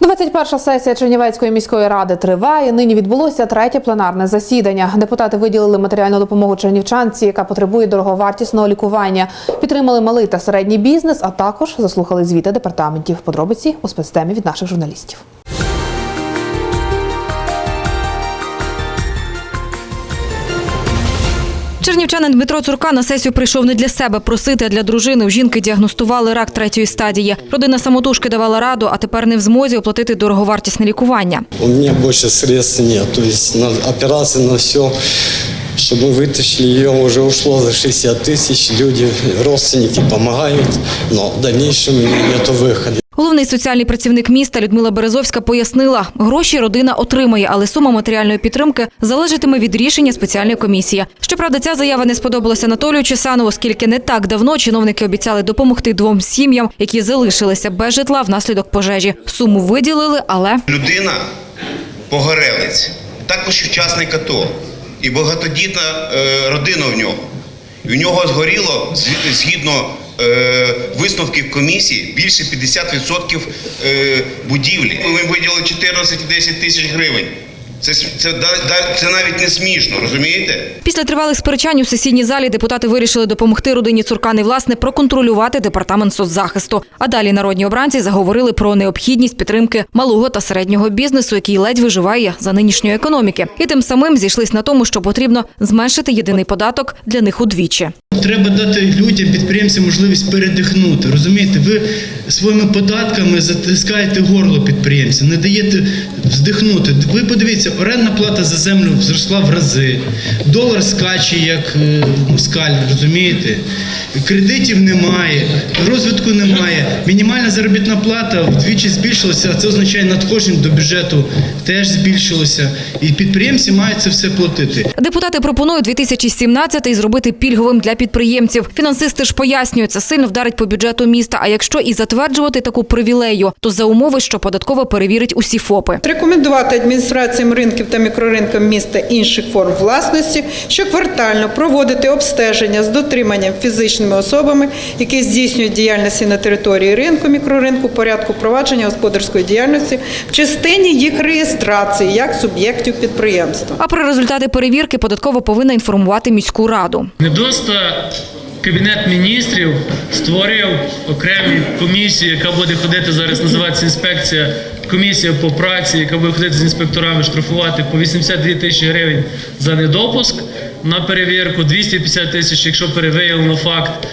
21 сесія Чернівецької міської ради триває. Нині відбулося третє пленарне засідання. Депутати виділили матеріальну допомогу чернівчанці, яка потребує дороговартісного лікування. Підтримали малий та середній бізнес, а також заслухали звіти департаментів. Подробиці у спецтемі від наших журналістів. Чернівчанин Дмитро Цурка на сесію прийшов не для себе просити, а для дружини. У жінки діагностували рак третьої стадії. Родина самотужки давала раду, а тепер не в змозі оплатити дороговартісне лікування. У меня больше средств нет. То есть на операции, на все, чтобы мы вытащили ее, уже ушло за 60 тысяч. Люди, родственники помогают, но в дальнейшем у меня нет выхода. Головний соціальний працівник міста Людмила Березовська пояснила, гроші родина отримає, але сума матеріальної підтримки залежатиме від рішення спеціальної комісії. Щоправда, ця заява не сподобалася Анатолію Чесанову, оскільки не так давно чиновники обіцяли допомогти двом сім'ям, які залишилися без житла внаслідок пожежі. Суму виділили, але Людина погорелець, також учасник АТО і багатодітна е, родина в нього. У нього згоріло згідно висновків комісії більше 50% е, будівлі. Ми виділили 14-10 тисяч гривень. Це, с- це, це навіть не смішно, розумієте? Після тривалих сперечань у сесійній залі депутати вирішили допомогти родині Цуркани власне проконтролювати департамент соцзахисту. А далі народні обранці заговорили про необхідність підтримки малого та середнього бізнесу, який ледь виживає за нинішньої економіки. І тим самим зійшлись на тому, що потрібно зменшити єдиний податок для них удвічі. Треба дати людям, підприємцям можливість передихнути. Розумієте, ви своїми податками затискаєте горло підприємцям, не даєте вздихнути. Ви подивіться, орендна плата за землю зросла в рази, долар скаче як е, москаль, розумієте? Кредитів немає, розвитку немає. Мінімальна заробітна плата вдвічі збільшилася, а це означає надходжень до бюджету теж збільшилося. І підприємці мають це все платити. Депутати пропонують 2017 зробити пільговим для підприємців. Фінансисти ж пояснюють, це сильно вдарить по бюджету міста. А якщо і затверджувати таку привілею, то за умови, що податково перевірить усі ФОПи. Рекомендувати адміністраціям ринків та мікроринкам міста інших форм власності щоквартально проводити обстеження з дотриманням фізичними особами, які здійснюють діяльності на території ринку, мікроринку, порядку провадження господарської діяльності в частині їх реєстрації як суб'єктів підприємства. А про результати перевірки податково повинна інформувати міську раду. Недоста Кабінет міністрів створив окремі комісії, яка буде ходити зараз, називається інспекція, комісія по праці, яка буде ходити з інспекторами, штрафувати по 82 тисячі гривень за недопуск на перевірку, 250 тисяч, якщо перевиявлено факт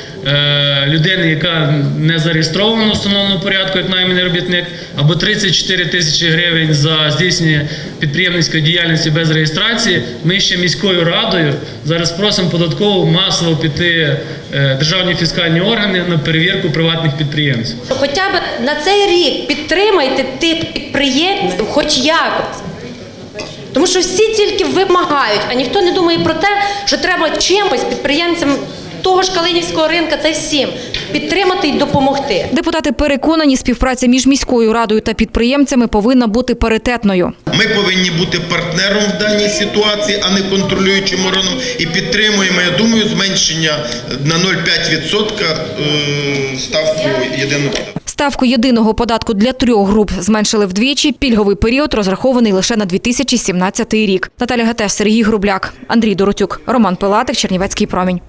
людини, яка не зареєстрована в встановленому порядку, як найманий робітник, або 34 тисячі гривень за здійснення підприємницької діяльності без реєстрації. Ми ще міською радою зараз просимо податково масово піти е, державні фіскальні органи на перевірку приватних підприємців. Хоча б на цей рік підтримайте тих підприємців, хоч якось. Тому що всі тільки вимагають, а ніхто не думає про те, що треба чимось підприємцям того ж Калинівського ринка, це всім підтримати і допомогти. Депутати переконані, співпраця між міською радою та підприємцями повинна бути паритетною. Ми повинні бути партнером в даній ситуації, а не контролюючим органом. І підтримуємо, я думаю, зменшення на 0,5% е, ставку єдиного податку. Ставку єдиного податку для трьох груп зменшили вдвічі. Пільговий період розрахований лише на 2017 рік. Наталя Гатеш, Сергій Грубляк, Андрій Доротюк, Роман Пилатик, Чернівецький промінь.